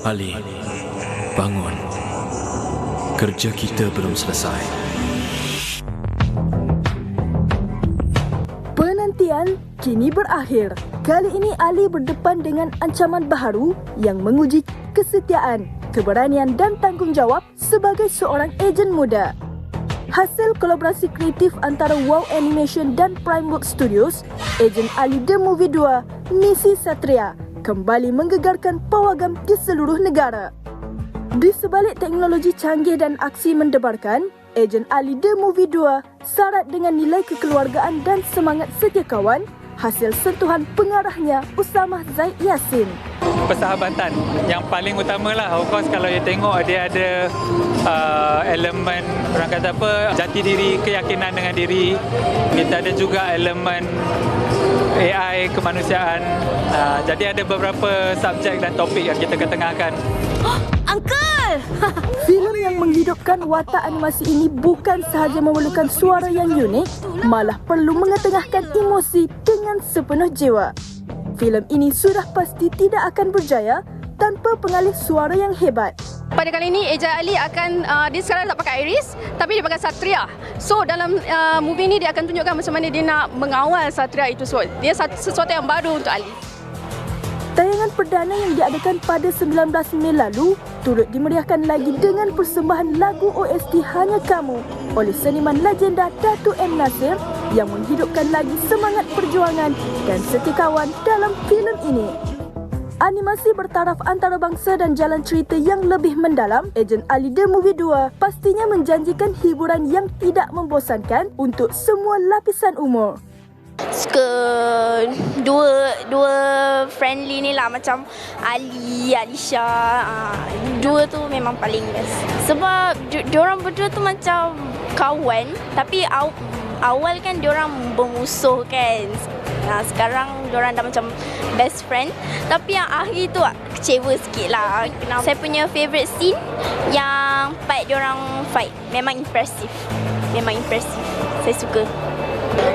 Ali, bangun. Kerja kita belum selesai. Penantian kini berakhir. Kali ini Ali berdepan dengan ancaman baharu yang menguji kesetiaan, keberanian dan tanggungjawab sebagai seorang ejen muda. Hasil kolaborasi kreatif antara Wow Animation dan Primeworks Studios, Ejen Ali The Movie 2, Misi Satria kembali menggegarkan pawagam di seluruh negara. Di sebalik teknologi canggih dan aksi mendebarkan, Ejen Ali The Movie 2 syarat dengan nilai kekeluargaan dan semangat setia kawan hasil sentuhan pengarahnya Usama Zaid Yassin. persahabatan yang paling utama lah of course kalau you tengok dia ada uh, elemen orang kata apa jati diri keyakinan dengan diri kita ada juga elemen AI kemanusiaan uh, jadi ada beberapa subjek dan topik yang kita ketengahkan Uncle! Filem yang menghidupkan watak animasi ini bukan sahaja memerlukan suara yang unik, malah perlu mengetengahkan emosi dengan sepenuh jiwa. Filem ini sudah pasti tidak akan berjaya tanpa pengalih suara yang hebat. Pada kali ini Eja Ali akan uh, dia sekarang tak pakai Iris tapi dia pakai Satria. So dalam uh, movie ni dia akan tunjukkan macam mana dia nak mengawal Satria itu. So dia sesuatu yang baru untuk Ali. Tayangan perdana yang diadakan pada 19 Mei lalu turut dimeriahkan lagi dengan persembahan lagu OST Hanya Kamu oleh seniman legenda Datu M. Nasir yang menghidupkan lagi semangat perjuangan dan setikawan dalam filem ini. Animasi bertaraf antarabangsa dan jalan cerita yang lebih mendalam, Ejen Ali The Movie 2 pastinya menjanjikan hiburan yang tidak membosankan untuk semua lapisan umur. suka dua dua friendly ni lah macam Ali, Alisha. Uh, dua tu memang paling best. Sebab di- diorang berdua tu macam kawan tapi aw, awal kan diorang bermusuh kan. Nah, sekarang diorang dah macam best friend. Tapi yang akhir tu kecewa sikit lah. Kenapa? Saya punya favourite scene yang part diorang fight. Memang impressive. Memang impressive. Saya suka.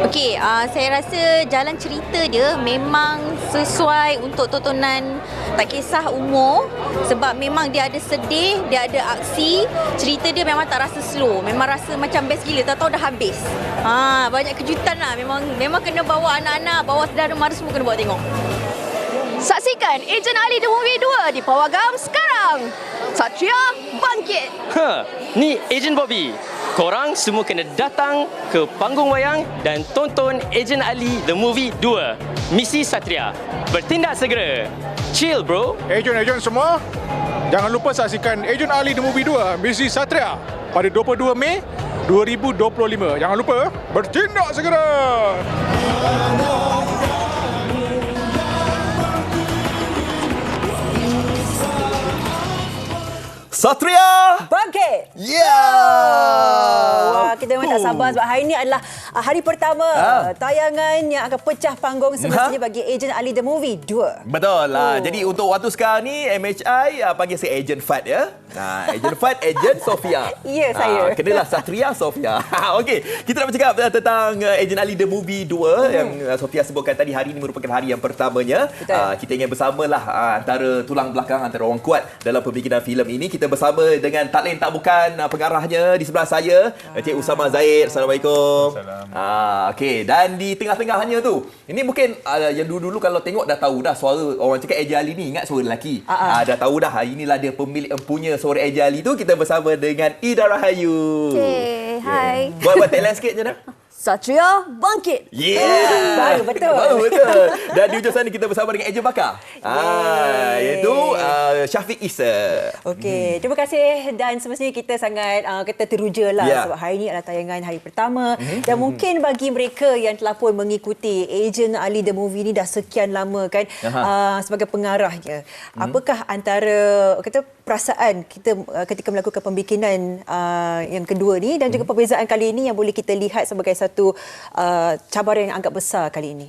Okey, uh, saya rasa jalan cerita dia memang sesuai untuk tontonan tak kisah umur sebab memang dia ada sedih, dia ada aksi, cerita dia memang tak rasa slow, memang rasa macam best gila, tak tahu dah habis. Ha, banyak kejutan lah, memang memang kena bawa anak-anak, bawa saudara mara semua kena bawa tengok. Saksikan Ejen Ali The Movie 2 di Pawagam sekarang. Satria bangkit. Ha, ni Ejen Bobby. Korang semua kena datang ke panggung wayang dan tonton Ejen Ali The Movie 2. Misi Satria. Bertindak segera. Chill bro. Ejen-ejen semua, jangan lupa saksikan Ejen Ali The Movie 2 Misi Satria pada 22 Mei 2025. Jangan lupa bertindak segera. Satria! Bangkit! Yeah! Wah, kita memang tak sabar sebab hari ini adalah uh, hari pertama Ah. uh, tayangan yang akan pecah panggung semestinya bagi Agent Ali The Movie 2. Betul lah. Oh. Jadi untuk waktu sekarang ni MHI uh, panggil saya Agent Fat ya. Nah, Agent Fat, Agent Sofia. Ya, saya. Ah, kenalah Satria Sofia. Okey, kita nak bercakap uh, tentang uh, Agent Ali The Movie 2 hmm. yang uh, Sofia sebutkan tadi hari ini merupakan hari yang pertamanya. Betul. Uh, kita ingin bersamalah uh, antara tulang belakang antara orang kuat dalam pembikinan filem ini. Kita bersama dengan tak lain tak bukan uh, pengarahnya di sebelah saya, ah. Encik Usama Zaid. Assalamualaikum. Ah, okey. Dan di tengah-tengahnya tu, ini mungkin uh, yang dulu-dulu kalau tengok dah tahu dah suara orang cakap Eja Ali ni ingat suara lelaki. Ah, ah. Ah, dah tahu dah. Inilah dia pemilik empunya suara Eja Ali tu. Kita bersama dengan Ida Rahayu. Okay, hai. Buat buat talent sikit je dah. Satria bangkit. Yeah. Baru betul. Baru betul. Dan di ujung sana kita bersama dengan ejen bakar. Ah, iaitu uh, Syafiq Isa. Okey, terima kasih dan semestinya kita sangat uh, kita teruja lah Ya. sebab hari ini adalah tayangan hari pertama dan mungkin bagi mereka yang telah pun mengikuti Agent Ali The Movie ni dah sekian lama kan Aha. uh, sebagai pengarahnya. Apakah antara kata perasaan kita uh, ketika melakukan pembikinan uh, yang kedua ni dan juga perbezaan kali ini yang boleh kita lihat sebagai satu uh, cabaran yang agak besar kali ini.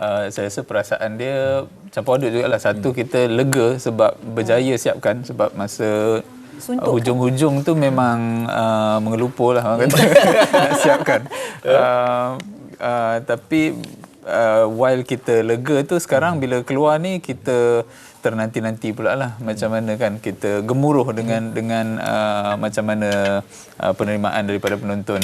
Uh, saya rasa perasaan dia campur aduk juga lah. Satu kita lega sebab berjaya siapkan sebab masa Suntuk uh, hujung-hujung tu memang uh, mengelupur lah orang kata. Nak siapkan. Uh, uh, tapi uh, while kita lega tu sekarang bila keluar ni kita ternanti-nanti pula lah macam mana kan kita gemuruh dengan dengan uh, macam mana uh, penerimaan daripada penonton.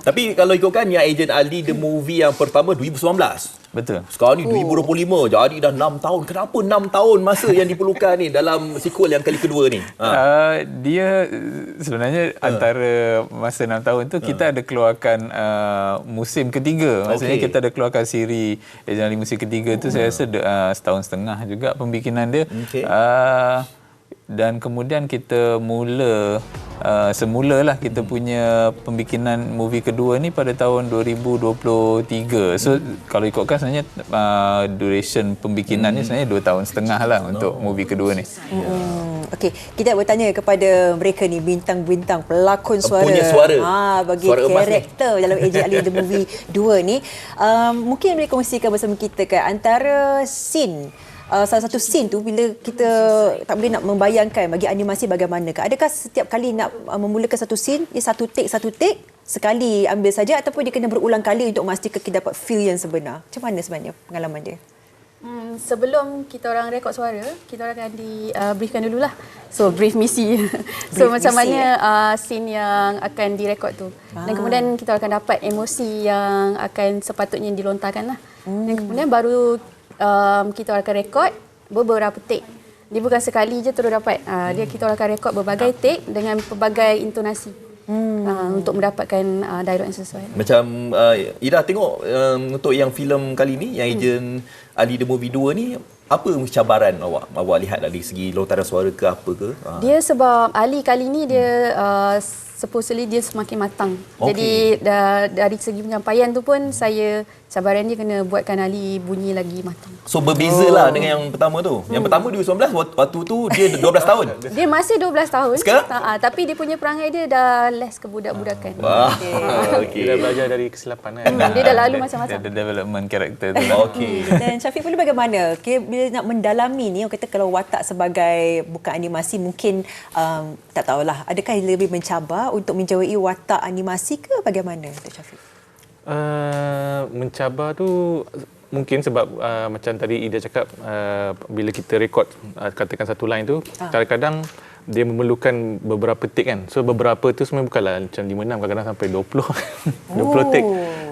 Tapi kalau ikutkan yang Agent Ali the movie yang pertama 2019. Betul. Sekarang ni 2025 jadi dah 6 tahun. Kenapa 6 tahun masa yang diperlukan ni dalam sequel yang kali kedua ni? Ha. Uh, dia uh, sebenarnya antara masa 6 tahun tu kita ada keluarkan uh, musim ketiga. Maksudnya Okey. kita ada keluarkan siri Agent Ali musim ketiga tu saya rasa uh, setahun setengah juga pembikinan dia. Okey. Uh, dan kemudian kita mula uh, semulalah kita punya pembikinan movie kedua ni pada tahun 2023. So kalau ikutkan sebenarnya uh, duration pembikinan ni sebenarnya 2 tahun setengah lah untuk movie kedua ni. Hmm, Okey, kita bertanya kepada mereka ni bintang-bintang pelakon suara. Punya suara. Ha, bagi Suara ni. karakter dalam Agent Ali The Movie 2 ni. Um, mungkin boleh kongsikan bersama kita kan antara scene Uh, salah satu scene tu bila kita tak boleh nak membayangkan bagi animasi bagaimanakah adakah setiap kali nak uh, memulakan satu scene dia satu take satu take sekali ambil saja ataupun dia kena berulang kali untuk memastikan kita dapat feel yang sebenar macam mana sebenarnya pengalaman dia Hmm, sebelum kita orang rekod suara, kita orang akan di uh, briefkan dululah. So brief misi. so Brief macam misi, mana uh, scene yang akan direkod tu. Ah. Dan kemudian kita akan dapat emosi yang akan sepatutnya dilontarkan lah. Dan kemudian baru um, kita akan rekod beberapa take. Dia bukan sekali je terus dapat. Uh, dia kita akan rekod berbagai take dengan pelbagai intonasi. Uh, untuk mendapatkan uh, dialog yang sesuai. Macam uh, Ira tengok um, untuk yang filem kali ni yang Agent Ali the Movie 2 ni apa cabaran awak awak lihat dari segi lontaran suara ke apa ke? Ha. Dia sebab Ali kali ni dia uh, supposedly dia semakin matang. Okey. Jadi da, dari segi penyampaian tu pun saya cabaran dia kena buatkan Ali bunyi lagi matang. So berbeza lah dengan yang pertama tu. Yang pertama 2019 waktu, waktu tu dia 12 tahun. Dia masih 12 tahun. Sekarang? Uh, tapi dia punya perangai dia dah less kebudak-budakan. Wah. Okey. Kita belajar dari kesilapan kan. Hmm, dia dah lalu Dia macam-macam. ada development karakter tu. Okey. Dan Syafiq pula bagaimana? Okay, bila nak mendalami ni, orang kata kalau watak sebagai bukan animasi mungkin um, tak tahulah. Adakah lebih mencabar untuk menjawai watak animasi ke bagaimana Dr. Syafiq? Uh, mencabar tu mungkin sebab uh, macam tadi Ida cakap uh, bila kita rekod uh, katakan satu line tu Ah. kadang-kadang dia memerlukan beberapa take kan. So beberapa tu sebenarnya bukanlah macam 5 6 kadang-kadang sampai 20 20 take.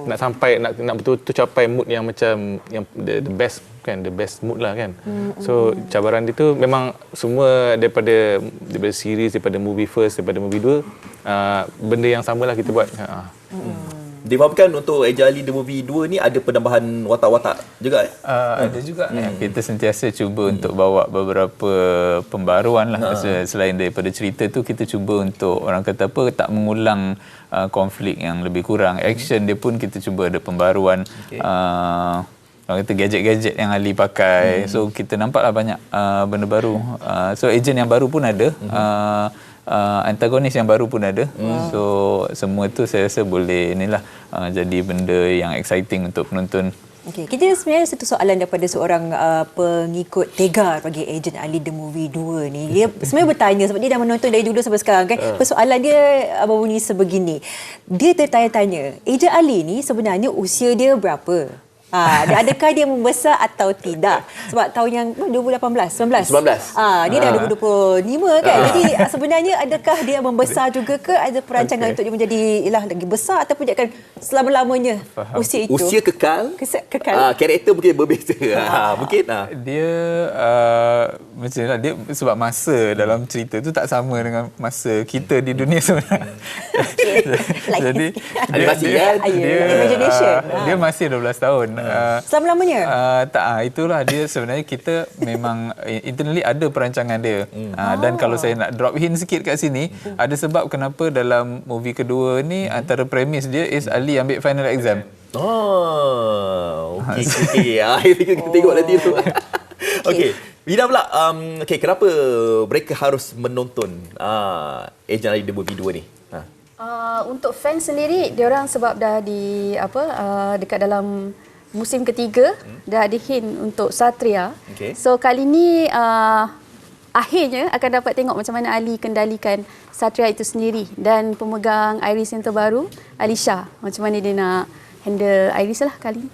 Nak sampai nak nak betul-betul capai mood yang macam yang the, the best kan the best mood lah kan. So cabaran dia tu memang semua daripada daripada series daripada movie first daripada movie dua uh, benda yang samalah kita buat. Uh, Difahamkan untuk Agent Ali the Movie 2 ni ada penambahan watak-watak juga eh? Uh, ada juga hmm. kita sentiasa cuba untuk bawa beberapa pembaruan lah ha. selain daripada cerita tu kita cuba untuk orang kata apa tak mengulang uh, konflik yang lebih kurang action dia pun kita cuba ada pembaruan Okey. uh, orang kata gadget-gadget yang Ali pakai hmm. so kita nampaklah banyak uh, benda baru uh, so agent yang baru pun ada hmm. uh, uh, antagonis yang baru pun ada. Hmm. So semua tu saya rasa boleh inilah uh, jadi benda yang exciting untuk penonton. Okey, kita sebenarnya satu soalan daripada seorang uh, pengikut tegar bagi Agent Ali The Movie 2 ni. Dia sebenarnya bertanya sebab dia dah menonton dari dulu sampai sekarang kan. Persoalan dia uh, berbunyi sebegini. Dia tertanya-tanya, Agent Ali ni sebenarnya usia dia berapa? Ha, adakah dia membesar atau tidak? Sebab tahun yang oh, 2018, 19. 19. Ah, dia dah 2025 kan. Jadi ah, sebenarnya adakah dia membesar juga ke ada perancangan Okey. untuk dia menjadi ialah lagi besar ataupun dia akan selama-lamanya Faham. usia itu? Usia kekal. Kese- kekal. Ah, karakter mungkin berbeza. Ah, mungkin ah. Dia uh, macam lah dia sebab masa dalam cerita tu tak sama dengan masa kita di dunia sebenarnya. Jadi dia, kan? Ah, ya. dia, Imagination. uh, Ah. dia masih 12 tahun. Uh, Selama-lamanya? Uh, tak ah itulah dia sebenarnya kita memang eh, internally ada perancangan dia. Hmm. Uh, dan kalau saya nak drop hint sikit kat sini ada sebab kenapa dalam movie kedua ni antara premis dia is Ali ambil final exam. Oh, okey okey. Ah, kita tengok nanti tu. Okey. Vida pula, um, okay, kenapa mereka harus menonton uh, Agent Ali The Movie 2 ni? Ha. Uh, untuk fans sendiri, dia orang sebab dah di apa uh, dekat dalam musim ketiga hmm. dah ada hint untuk Satria. Okey. So kali ni uh, akhirnya akan dapat tengok macam mana Ali kendalikan Satria itu sendiri dan pemegang Iris yang terbaru Alisha macam mana dia nak handle Iris lah kali ni.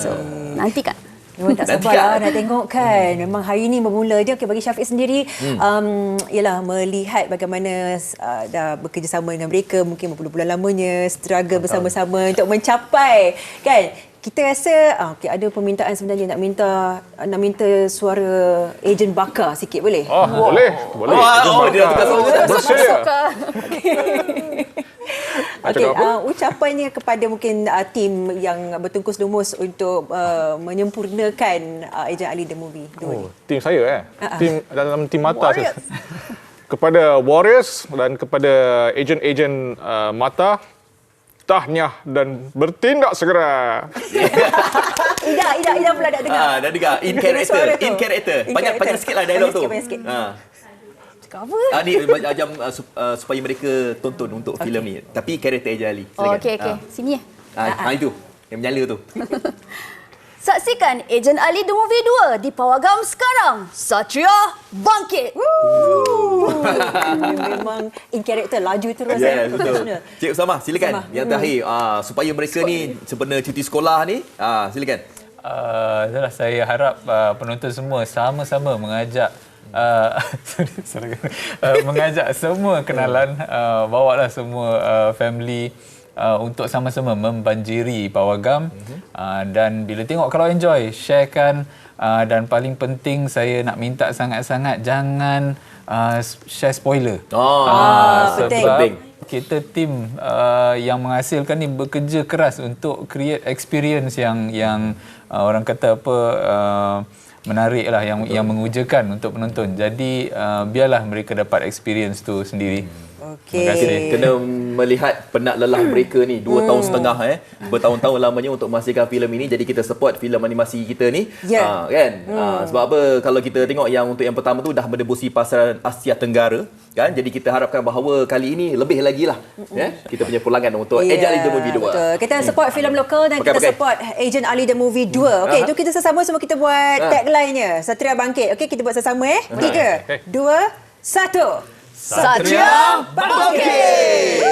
So nantikan. Memang tak Nanti sabar lah kan? nak tengok kan. Memang hari ni bermula je. Okay, bagi Syafiq sendiri, Hmm. um, ialah melihat bagaimana uh, dah bekerjasama dengan mereka, mungkin berbulan-bulan lamanya, struggle bersama-sama untuk mencapai. Kan? Kita rasa ah, okay, ada permintaan sebenarnya nak minta nak minta suara ejen bakar sikit boleh? Oh, boleh. Boleh. Oh, Ejen oh, dia tukar suara. Bersedia. Okey, cakap apa? uh, ucapannya kepada mungkin uh, tim yang bertungkus lumus untuk uh, menyempurnakan uh, Ejen Ali The Movie. Oh, tim saya eh. Ah, ah. Tim dalam tim mata Warriors. saya. kepada Warriors dan kepada ejen-ejen uh, mata tahniah dan bertindak segera. Ida, Ida, Ida pula dah dengar. Ah, dah dengar in character, in character. Banyak banyak sikitlah dialog Banyak tu. sikit, banyak sikit. Ha. Cakap apa? Ah, ni macam uh, sup- uh, supaya mereka tonton untuk okay. filem ni. Tapi karakter Eja Ali. Oh, okey okey. Ah. Sini ya. Ah, ah, itu yang menyala tu. Saksikan Ejen Ali The Movie 2 di Pawagam sekarang. Satria bangkit. Memang in character laju terus. Ya, eh. betul. Cik Usama, silakan. Usama. Yang terakhir, ah, supaya mereka ni sempena cuti sekolah ni, ah, silakan. Uh, itulah saya harap uh, penonton semua sama-sama mengajak uh, sorry, sorry. uh, mengajak semua kenalan uh, bawalah semua uh, family uh, untuk sama-sama membanjiri pawagam uh, dan bila tengok kalau enjoy sharekan uh, dan paling penting saya nak minta sangat-sangat jangan uh, share spoiler Oh, Ah, penting. sebab Penting. kita tim uh, yang menghasilkan ni bekerja keras untuk create experience yang yang uh, orang kata apa uh, menarik lah yang yang mengujakan untuk penonton. Jadi uh, biarlah mereka dapat experience tu sendiri. Okey. Terima kasih. Kena melihat penat lelah mereka ni dua tahun setengah eh bertahun-tahun lamanya untuk menghasilkan filem ini jadi kita support filem animasi kita ni Ya. Ah, kan Ah, sebab apa kalau kita tengok yang untuk yang pertama tu dah menembusi pasaran Asia Tenggara kan jadi kita harapkan bahawa kali ini lebih lagi lah ya kita punya pulangan untuk Ya, Eja Ali The Movie 2 Betul. Kita support filem lokal dan Pakai, kita pakai. support Agent Ali The Movie 2. Okey, Aha. jom kita sesama semua kita buat Ah. tagline-nya. Satria Bangkit. Okey, kita buat sesama eh. Tiga, dua, satu. Satria Bangkit